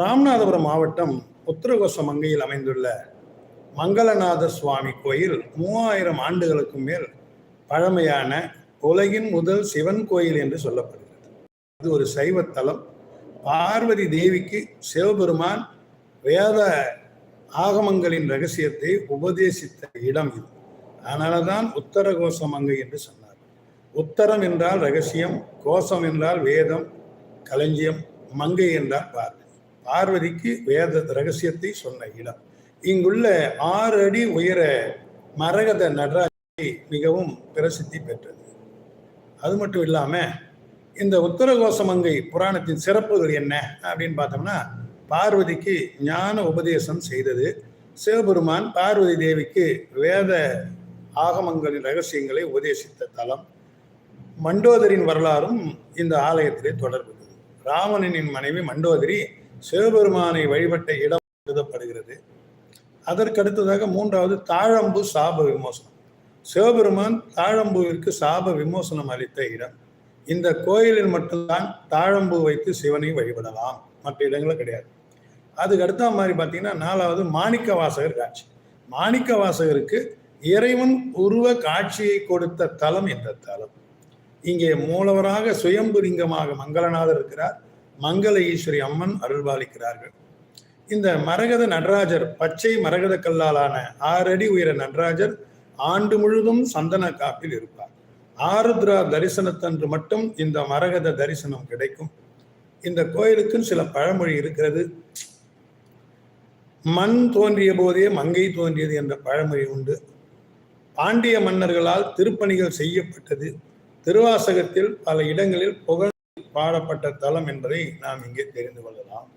ராமநாதபுரம் மாவட்டம் உத்தரகோச மங்கையில் அமைந்துள்ள மங்களநாத சுவாமி கோயில் மூவாயிரம் ஆண்டுகளுக்கு மேல் பழமையான உலகின் முதல் சிவன் கோயில் என்று சொல்லப்படுகிறது. இது ஒரு சைவத்தலம். பார்வதி தேவிக்கு சிவபெருமான் வேத ஆகமங்களின் ரகசியத்தை உபதேசித்த இடம் இது. அதனால தான் உத்தர கோசமங்கை என்று சொன்னார். உத்தரம் என்றால் ரகசியம் கோஷம் என்றால் வேதம் களஞ்சியம் மங்கை என்றால் பார்வை. பார்வதிக்கு வேத ரகசியத்தை சொன்ன இடம். இங்குள்ள ஆறு அடி உயர மரகத நடராஜை மிகவும் பிரசித்தி பெற்றது. அது மட்டும் இல்லாமல் இந்த உத்தரகோசமங்கை புராணத்தின் சிறப்புகள் என்ன அப்படின்னு பார்த்தோம்னா பார்வதிக்கு ஞான உபதேசம் செய்தது. சிவபெருமான் பார்வதி தேவிக்கு வேத ஆகமங்களின் ரகசியங்களை உபதேசித்த தலம். மண்டோதரின் வரலாறும் இந்த ஆலயத்திலே தொடர்புள்ளது ராவணனின் மனைவி மண்டோதரி சிவபெருமானை வழிபட்ட இடம் கருதப்படுகிறது. அதற்கடுத்ததாக மூன்றாவது தாழம்பு சாப விமோசனம். சிவபெருமான் தாழம்புவிற்கு சாப விமோசனம் அளித்த இடம். இந்த கோயிலில் மட்டும்தான் தாழம்பு வைத்து சிவனை வழிபடலாம். மற்ற இடங்களும் கிடையாது. அதுக்கு அடுத்த மாதிரி பார்த்தீங்கன்னா நாலாவது மாணிக்க வாசகர் காட்சி. மாணிக்க வாசகருக்கு இறைவன் உருவ காட்சியை கொடுத்த தலம் இந்த தலம். இங்கே மூலவராக சுயம்புலிங்கமாக மங்களநாதர் இருக்கிறார். மங்கள ஈஸ்வரி அம்மன் அருள்பாலிக்கிறார்கள். இந்த மரகத நடராஜர் பச்சை மரகத கல்லாலான ஆறு அடி உயர நடராஜர் ஆண்டு முழுதும் சந்தன காப்பில் இருப்பார். ஆருத்ரா தரிசனத்தன்று மட்டும் இந்த மரகத தரிசனம் கிடைக்கும். இந்த கோயிலுக்கும் சில பழமொழி இருக்கிறது. மண் தோன்றிய போதே மங்கை தோன்றியது என்ற பழமொழி உண்டு. பாண்டிய மன்னர்களால் திருப்பணிகள் செய்யப்பட்டது. திருவாசகத்தில் பல இடங்களில் புகழ் பாடப்பட்ட தலம் என்பதை நாம் இங்கே தெரிந்து கொள்ளலாம்.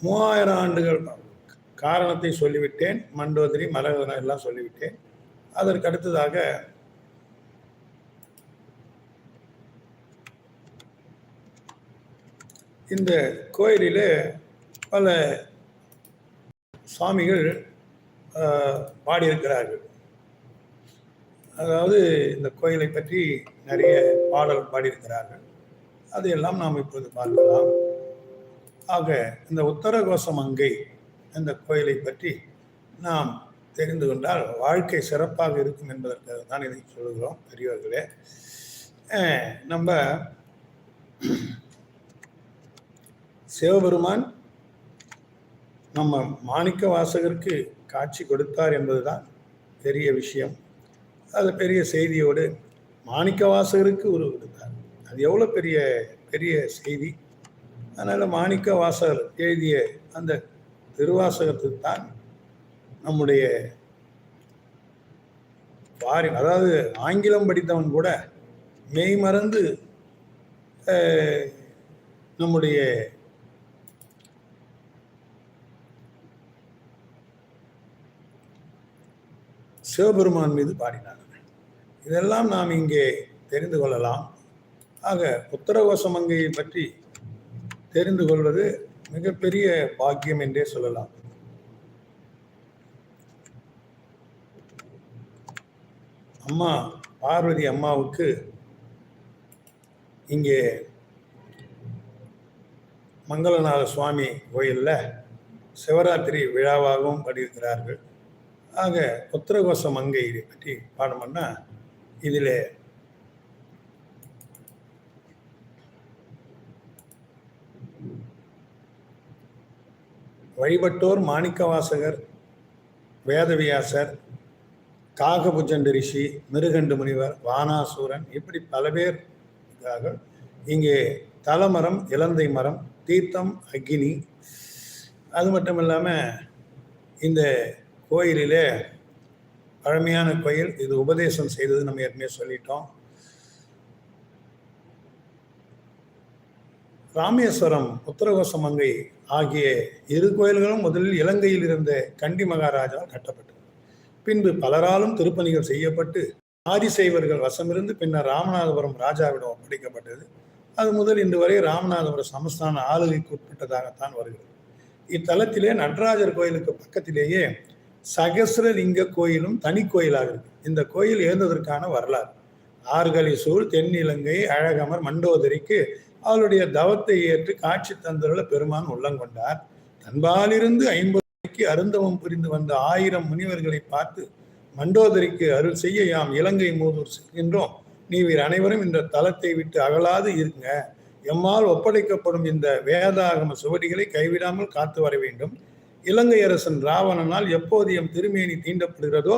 மூவாயிரம் ஆண்டுகள் காரணத்தை சொல்லிவிட்டேன் மண்டோதரி மரகதனம் எல்லாம் சொல்லிவிட்டேன். அதற்கு அடுத்ததாக இந்த கோயிலிலே பல சுவாமிகள் ஆஹ், பாடியிருக்கிறார்கள். அதாவது இந்த கோயிலை பற்றி நிறைய பாடல் பாடியிருக்கிறார்கள். அதையெல்லாம் நாம் இப்போது பார்க்கலாம். ஆக இந்த உத்தரகோசம் அங்கை இந்த கோயிலை பற்றி நாம் தெரிந்து கொண்டால் வாழ்க்கை சிறப்பாக இருக்கும் என்பதற்காக தான் இதை சொல்கிறோம் பெரியவர்களே. நம்ம சிவபெருமான் நம்ம மாணிக்க வாசகருக்கு காட்சி கொடுத்தார் என்பதுதான் பெரிய விஷயம். அதில் பெரிய செய்தியோடு மாணிக்க வாசகருக்கு உருவு கொடுத்தார். அது எவ்வளோ பெரிய பெரிய செய்தி? அதனால் மாணிக்க வாசகர் எழுதிய அந்த திருவாசகத்துக்கு தான் நம்முடைய பாரி அதாவது ஆங்கிலம் படித்தவன் கூட மெய் மறந்து நம்முடைய சிவபெருமான் மீது பாடினார்கள். இதெல்லாம் நாம் இங்கே தெரிந்து கொள்ளலாம். ஆக உத்தரகோசமங்கையை பற்றி தெரிந்து கொள்வது மிகப்பெரிய பாக்கியம் என்றே சொல்லலாம். அம்மா பார்வதி அம்மாவுக்கு இங்கே மங்களநாத சுவாமி கோயிலில் சிவராத்திரி விழாவாகவும் படிக்கிறார்கள் ஆக உத்தரகோச மங்கை இதை பற்றி பாடம் பண்ணால் இதில் வழிபட்டோர் மாணிக்கவாசகர் வேதவியாசர் காகபுஜண்ட ரிஷி மிருகண்டு முனிவர் வானாசூரன் இப்படி பல பேர் இங்கே தலமரம் இலந்தை மரம் தீர்த்தம் அக்னி. அது மட்டும் இல்லாமல் இந்த கோயிலிலே பழமையான கோயில். இது உபதேசம் செய்தது நம்ம ஏற்கனவே சொல்லிட்டோம். ராமேஸ்வரம் உத்தரகோசமங்கை ஆகிய இரு கோயில்களும் முதலில் இலங்கையில் இருந்த கண்டி மகாராஜால் கட்டப்பட்டது. பின்பு பலராலும் திருப்பணிகள் செய்யப்பட்டு ஆதிசைவர்கள் வசமிருந்து பின்னர் ராமநாதபுரம் ராஜாவிடம் ஒப்படைக்கப்பட்டது. அது முதல் இன்று வரை ராமநாதபுரம் சமஸ்தான ஆளுகைக்கு உட்பட்டதாகத்தான் வருகிறது. இத்தலத்திலே நடராஜர் கோயிலுக்கு பக்கத்திலேயே சகசிரலிங்க கோயிலும் தனி கோயிலாக இருக்கு. இந்த கோயில் எழுந்ததற்கான வரலாறு. ஆர்கலி சூழ் தென்னிலங்கை அழகமர் மண்டோதரிக்கு அவளுடைய தவத்தை ஏற்று காட்சி தந்தருள பெருமான் உள்ளங்கொண்டார் தன்பாலிருந்து ஐம்பதுக்கு அருந்தவம் புரிந்து வந்த ஆயிரம் முனிவர்களை பார்த்து மண்டோதரிக்கு அருள் செய்ய யாம் இலங்கை மூதூர் செல்கின்றோம். நீவீர் அனைவரும் இந்த தலத்தை விட்டு அகலாது இருங்க. எம்மால் ஒப்படைக்கப்படும் இந்த வேதாகம சுவடிகளை கைவிடாமல் காத்து வர வேண்டும். இலங்கை அரசன் ராவணனால் எப்போது எம் திருமேனி தீண்டப்படுகிறதோ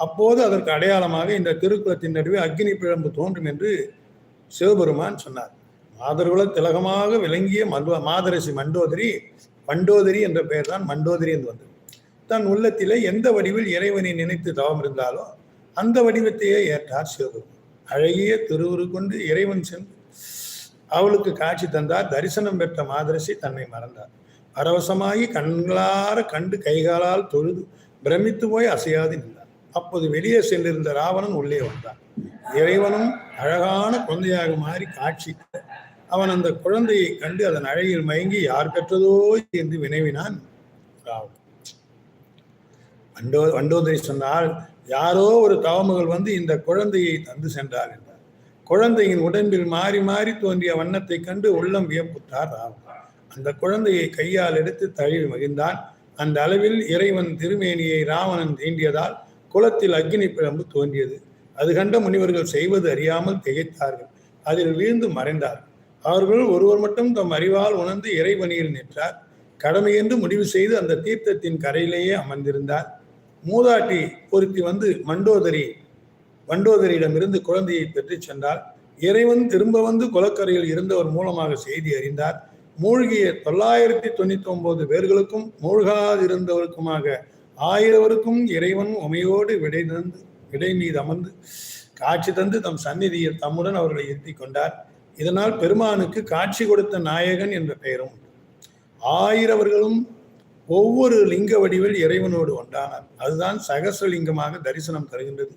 அப்போது அதற்கு அடையாளமாக இந்த திருக்குளத்தின் நடுவே அக்னி பிழம்பு தோன்றும் என்று சிவபெருமான் சொன்னார். மாதர்குல திலகமாக விளங்கிய மல்வ மாதரசி மண்டோதரி மண்டோதரி என்ற பெயர் தான் மண்டோதரி என்று வந்தது. தன் உள்ளத்திலே எந்த வடிவில் இறைவனை நினைத்து தவம் இருந்தாலோ அந்த வடிவத்தையே ஏற்றார் சிவபெருமான். அழகிய திருவுரு கொண்டு இறைவன் சென்று அவளுக்கு காட்சி தந்தார். தரிசனம் பெற்ற மாதரசி தன்னை மறந்தார். பரவசமாகி கண்களார கண்டு கைகாலால் தொழுது பிரமித்து போய் அசையாது நின்றார். அப்போது வெளியே சென்றிருந்த ராவணன் உள்ளே வந்தான். இறைவனும் அழகான குழந்தையாக மாறி காட்சி அவன் அந்த குழந்தையை கண்டு அதன் அழகில் மயங்கி யார் பெற்றதோ? என்று வினவினான் ராவணன். வண்டோ வண்டோதரி சொன்னால் யாரோ ஒரு தவமகள் வந்து இந்த குழந்தையை தந்து சென்றார் என்றார். குழந்தையின் உடம்பில் மாறி மாறி தோன்றிய வண்ணத்தை கண்டு உள்ளம் வியப்புற்றார் ராவணன். அந்த குழந்தையை கையால் எடுத்து தழுவி மகிழ்ந்தான். அந்த அளவில் இறைவன் திருமேனியை ராவணன் தீண்டியதால் குளத்தில் அக்னி பிழம்பு தோன்றியது. அது கண்ட முனிவர்கள் செய்வது அறியாமல் திகைத்தார்கள். அதில் வீழ்ந்து மறைந்தார். அவர்கள் ஒருவர் மட்டும் தம் அறிவால் உணர்ந்து இறைவனியில் நின்றார் கடமை என்று முடிவு செய்து அந்த தீர்த்தத்தின் கரையிலேயே அமர்ந்திருந்தார். மூதாட்டி பொருத்தி வந்து மண்டோதரி மண்டோதரியிடமிருந்து குழந்தையை பெற்றுச் சென்றால் இறைவன் திரும்ப வந்து குலக்கரையில் இருந்தவர் மூலமாக செய்தி அறிந்தார். மூழ்கிய தொள்ளாயிரத்தி தொண்ணூத்தி ஒன்பது பேர்களுக்கும் மூழ்காதிருந்தவருக்குமாக ஆயிரவருக்கும் இறைவன் உமையோடு விடை தந்து விடை மீது அமர்ந்து காட்சி தந்து தம் சந்நிதியில் தம்முடன் அவர்களை இருத்தி கொண்டார். இதனால் பெருமானுக்கு காட்சி கொடுத்த நாயகன் என்ற பெயரும் உண்டு ஆயிரவர்களும் ஒவ்வொரு லிங்க வடிவில் இறைவனோடு ஒன்றானார். அதுதான் சகசலிங்கமாக தரிசனம் தருகின்றது.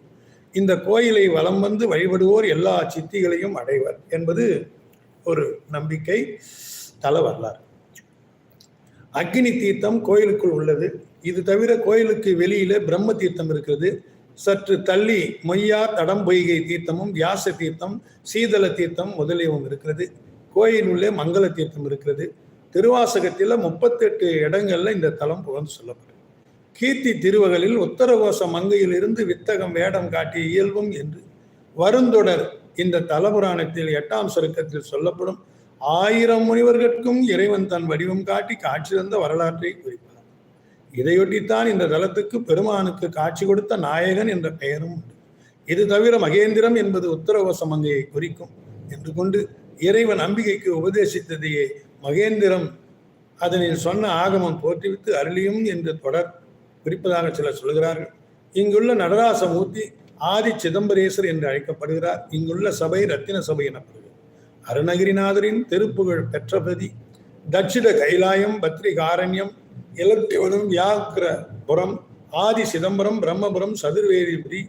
இந்த கோயிலை வலம் வந்து வழிபடுவோர் எல்லா சித்திகளையும் அடைவர் என்பது ஒரு நம்பிக்கை. தல வரலாறு. அக்னி தீர்த்தம் கோயிலுக்குள் உள்ளது. இது தவிர கோயிலுக்கு வெளியில பிரம்ம தீர்த்தம் இருக்கிறது. சற்று தள்ளி மொய்யா தடம் பொய்கை தீர்த்தமும் வியாச தீர்த்தம் சீதள தீர்த்தம் முதலியவும் இருக்கிறது. கோயில் உள்ளே மங்கள தீர்த்தம் இருக்கிறது. திருவாசகத்தில் முப்பத்தெட்டு இடங்கள்ல இந்த தலம் புகழ்ந்து சொல்லப்படும். கீர்த்தி திருவகளில் உத்தரகோச மங்கையிலிருந்து வித்தகம் வேடம் காட்டிய இயல்பும் என்று. வருந்தொடர் இந்த தலபுராணத்தில் எட்டாம் சருக்கத்தில் சொல்லப்படும். ஆயிரம் முனிவர்களுக்கும் இறைவன் தன் வடிவம் காட்டி காட்சி தந்த வரலாற்றை குறிப்பார் இதையொட்டித்தான் இந்த தலத்துக்கு பெருமானுக்கு காட்சி கொடுத்த நாயகன் என்ற பெயரும் உண்டு. இது தவிர மகேந்திரம் என்பது உத்தரவ சமங்கையை குறிக்கும் என்று கொண்டு இறைவன் அம்பிகைக்கு உபதேசித்ததையே மகேந்திரம் அதனில் சொன்ன ஆகமம் போற்றிவித்து அருளியும் என்று தொடர் குறிப்பதாக சிலர் சொல்கிறார்கள் இங்குள்ள நடராசமூர்த்தி ஆதி சிதம்பரேசர் என்று அழைக்கப்படுகிறார். இங்குள்ள சபை ரத்தின சபை எனப்படுகிறது. அருணகிரிநாதரின் திருப்புகழ் பெற்றபதி தட்சிண கைலாயம் பத்ரிகாரண்யம் இலத்தியவனம் வியாக்கிரபுரம் ஆதி சிதம்பரம் பிரம்மபுரம் சதுர்வேதிபுரி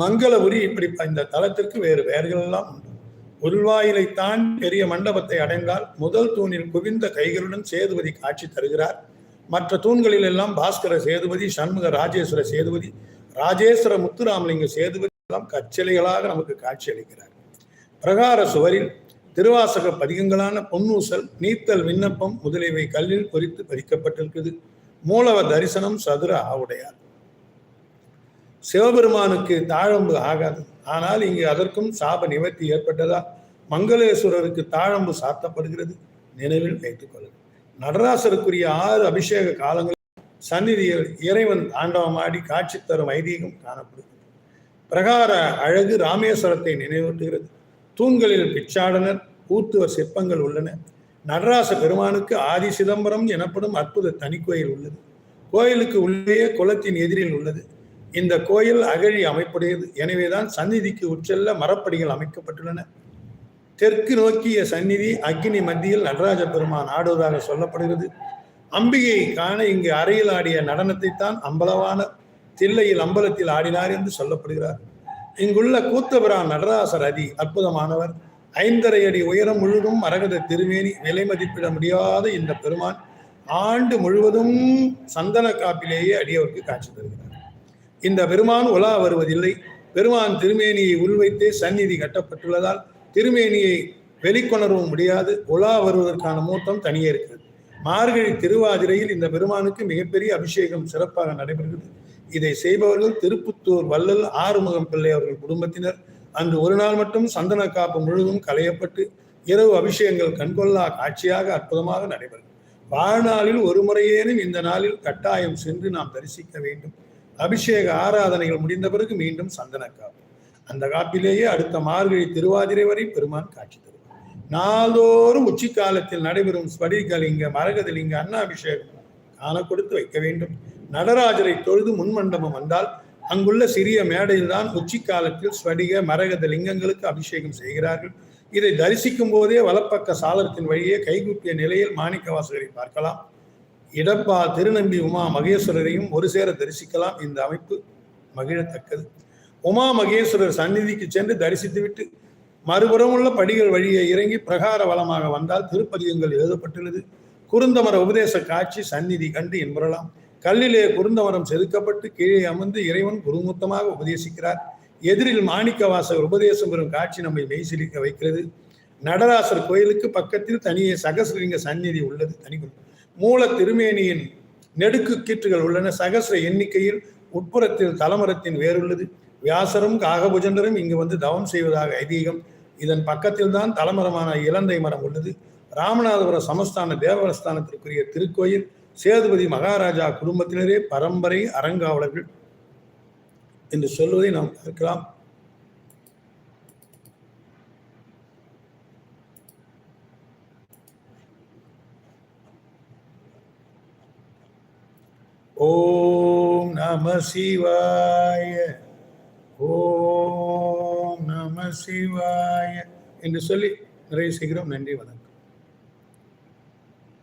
மங்களபுரி இப்படி இந்த தலத்திற்கு வேறு பெயர்கள் எல்லாம் உண்டு. உள்வாயிலை தான் பெரிய மண்டபத்தை அடைந்தால் முதல் தூணில் குவிந்த கைகளுடன் சேதுபதி காட்சி தருகிறார். மற்ற தூண்களில் எல்லாம் பாஸ்கர சேதுபதி சண்முக ராஜேஸ்வர சேதுபதி ராஜேஸ்வர முத்துராமலிங்க சேதுபதி எல்லாம் கச்சலைகளாக நமக்கு காட்சி அளிக்கிறார். பிரகார சுவரில் திருவாசக பதிகங்களான பொன்னூசல் நீத்தல் விண்ணப்பம் முதலியவை கல்லில் பொறித்து பதிக்கப்பட்டிருக்குது மூலவ தரிசனம் சதுர ஆவுடையார். சிவபெருமானுக்கு தாழம்பு ஆகாது. ஆனால் இங்கு அதற்கும் சாப நிவர்த்தி ஏற்பட்டதா? மங்களேஸ்வரருக்கு தாழம்பு சாத்தப்படுகிறது. நினைவில் வைத்துக் கொள்ளுங்கள். நடராசருக்குரிய ஆறு அபிஷேக காலங்களில் சந்நிதியில் இறைவன் தாண்டவமாடி காட்சி தரும் ஐதீகம் காணப்படுகிறது. பிரகார அழகு ராமேஸ்வரத்தை நினைவூட்டுகிறது. தூண்களில் பிச்சாடனர் ஊத்துவர் சிற்பங்கள் உள்ளன. நடராச பெருமானுக்கு ஆதி சிதம்பரம் எனப்படும் அற்புத தனிக்கோயில் உள்ளது. கோயிலுக்கு உள்ளே குளத்தின் எதிரில் உள்ளது. இந்த கோயில் அகழி அமைப்புடையது. எனவேதான் சந்நிதிக்கு உட்செல்ல மரப்படிகள் அமைக்கப்பட்டுள்ளன. தெற்கு நோக்கிய சந்நிதி அக்னி மத்தியில் நடராஜ பெருமான் ஆடுவதாக சொல்லப்படுகிறது. அம்பிகையை காண இங்கு அறையில் ஆடிய நடனத்தை தான் அம்பலவான தில்லையில் அம்பலத்தில் ஆடினார் என்று சொல்லப்படுகிறார். இங்குள்ள கூத்தபிரான் நடராசர் அதி அற்புதமானவர். ஐந்தரை அடி உயரம் முழுதும் மரகத திருமேனி விலை மதிப்பிட முடியாத இந்த பெருமான் ஆண்டு முழுவதும் சந்தன காப்பிலேயே அடியவருக்கு காட்சி தருகிறார். இந்த பெருமான் உலா வருவதில்லை. பெருமான் திருமேனியை உள்வைத்தே சந்நிதி கட்டப்பட்டுள்ளதால் திருமேனியை வெளிக்கொணரவும் முடியாது. உலா வருவதற்கான மூத்தம் தனியே இருக்கிறது. மார்கழி திருவாதிரையில் இந்த பெருமானுக்கு மிகப்பெரிய அபிஷேகம் சிறப்பாக நடைபெறுகிறது. இதை செய்பவர்கள் திருப்புத்தூர் வள்ளல் ஆறுமுகம் பிள்ளை அவர்கள் குடும்பத்தினர். அன்று ஒரு நாள் மட்டும் சந்தன காப்பு முழுவதும் களையப்பட்டு இரவு அபிஷேகங்கள் கண்கொள்ளா காட்சியாக அற்புதமாக நடைபெறும். வாழ்நாளில் ஒரு முறையேனும் இந்த நாளில் கட்டாயம் சென்று நாம் தரிசிக்க வேண்டும். அபிஷேக ஆராதனைகள் முடிந்த பிறகு மீண்டும் சந்தன காப்பு. அந்த காப்பிலேயே அடுத்த மார்கழி திருவாதிரை வரை பெருமான் காட்சி தருவார். நாள்தோறும் உச்சி காலத்தில் நடைபெறும் ஸ்படிகலிங்க மரகதலிங்க அன்னாபிஷேகம் காண கொடுத்து வைக்க வேண்டும். நடராஜரை தொழுது முன்மண்டபம் வந்தால் அங்குள்ள சிறிய மேடையில் தான் உச்சி காலத்தில் ஸ்வடிக மரகத லிங்கங்களுக்கு அபிஷேகம் செய்கிறார்கள். இதை தரிசிக்கும் போதே வலப்பக்க சாளரத்தின் வழியே கைகூப்பிய நிலையில் மாணிக்க வாசகரை பார்க்கலாம். இடப்பா திருநம்பி உமா மகேஸ்வரரையும் ஒரு சேர தரிசிக்கலாம். இந்த அமைப்பு மகிழத்தக்கது. உமா மகேஸ்வரர் சந்நிதிக்கு சென்று தரிசித்துவிட்டு மறுபுறம் உள்ள படிகள் வழியே இறங்கி பிரகார வளமாக வந்தால் திருப்பதியங்கள் எழுதப்பட்டுள்ளது. குருந்தமர உபதேச காட்சி சந்நிதி கண்டு என்பறலாம் கல்லிலே குருந்தவனம் செதுக்கப்பட்டு கீழே அமர்ந்து இறைவன் குருமுத்தமாக உபதேசிக்கிறார். எதிரில் மாணிக்க வாசகர் உபதேசம் பெறும் காட்சி நம்மை மெய்சிலிக்க வைக்கிறது. நடராசர் கோயிலுக்கு பக்கத்தில் தனியே சகசிரலிங்க சந்நிதி உள்ளது. தனி மூல திருமேனியின் நெடுக்கு கீற்றுகள் உள்ளன. சகசிர எண்ணிக்கையில் உட்புறத்தில் தலமரத்தின் வேறுள்ளது வியாசரும் காகபுஜண்டரும் இங்கு வந்து தவம் செய்வதாக ஐதீகம். இதன் பக்கத்தில் தான் தலமரமான இலந்தை மரம் உள்ளது. ராமநாதபுரம் சமஸ்தான தேவஸ்தானத்திற்குரிய திருக்கோயில். சேதுபதி மகாராஜா குடும்பத்தினரே பரம்பரை அறங்காவலர்கள் என்று சொல்வதை நாம் பார்க்கலாம். ஓம் நம சிவாய ஓம் நம சிவாய என்று சொல்லி நிறைய செய்கிறோம். நன்றி வணக்கம்.